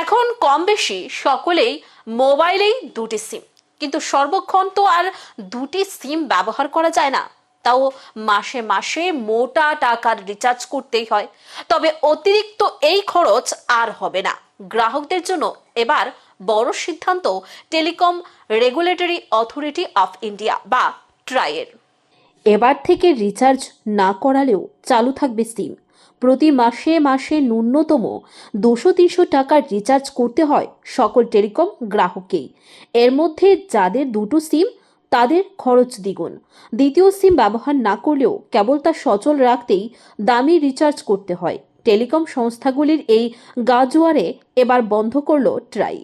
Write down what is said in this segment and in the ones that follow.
এখন কম বেশি সকলেই মোবাইলেই দুটি সিম। কিন্তু সর্বক্ষণ তো আর দুটি সিম ব্যবহার করা যায় না। তাও মাসে মাসে মোটা টাকার রিচার্জ করতেই হয়। তবে অতিরিক্ত এই খরচ আর হবে না। গ্রাহকদের জন্য এবার বড় সিদ্ধান্ত telecom regulatory authority of India বা ট্রাইয়ের। এবার থেকে রিচার্জ না করালেও চালু থাকবে সিম। প্রতি মাসে মাসে ন্যূনতম দুশো তিনশো টাকার রিচার্জ করতে হয় সকল টেলিকম গ্রাহককেই। এর মধ্যে যাদের দুটো সিম তাদের খরচ দ্বিগুণ। দ্বিতীয় সিম ব্যবহার না করলেও কেবল তা সচল রাখতেই দামি রিচার্জ করতে হয়। টেলিকম সংস্থাগুলির এই গাজোয়ারে এবার বন্ধ করল ট্রাই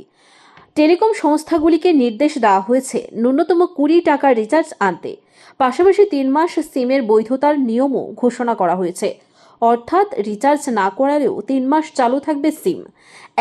টেলিকম সংস্থাগুলিকে নির্দেশ দেওয়া হয়েছে ন্যূনতম কুড়ি টাকার রিচার্জ আনতে। পাশাপাশি তিন মাস সিমের বৈধতার নিয়মও ঘোষণা করা হয়েছে। অর্থাৎ রিচার্জ না করালেও তিন মাস চালু থাকবে সিম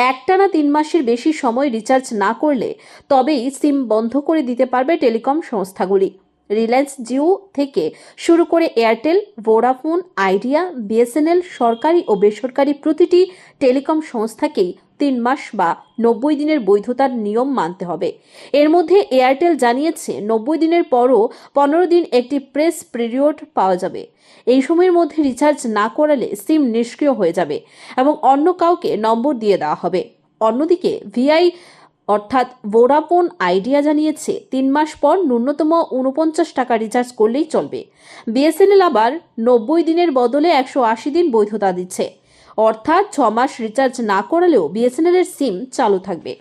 একটানা তিন মাসের বেশি সময় রিচার্জ না করলে তবেই সিম বন্ধ করে দিতে পারবে টেলিকম সংস্থাগুলি। রিলায়েন্স জিও থেকে শুরু করে এয়ারটেল, ভোডাফোন, আইডিয়া, বিএসএনএল সরকারি ও বেসরকারি প্রতিটি টেলিকম সংস্থাকেই তিন মাস বা নব্বই দিনের বৈধতার নিয়ম মানতে হবে। এর মধ্যে এয়ারটেল জানিয়েছে, নব্বই দিনের পরও পনেরো দিন একটি প্রেস পিরিয়ড পাওয়া যাবে। এই সময়ের মধ্যে রিচার্জ না করালে সিম নিষ্ক্রিয় হয়ে যাবে এবং অন্য কাউকে নম্বর দিয়ে দেওয়া হবে। অন্যদিকে, ভিআই অর্থাৎ ভোডাফোন আইডিয়া জানিয়েছে, তিন মাস পর ন্যূনতম উনপঞ্চাশ টাকা রিচার্জ করলেই চলবে। বিএসএনএল আবার নব্বই দিনের বদলে একশো আশি দিন বৈধতা দিচ্ছে। অর্থাৎ ছ মাস রিচার্জ না করালেও বিএসএনএল এর সিম চালু থাকবে।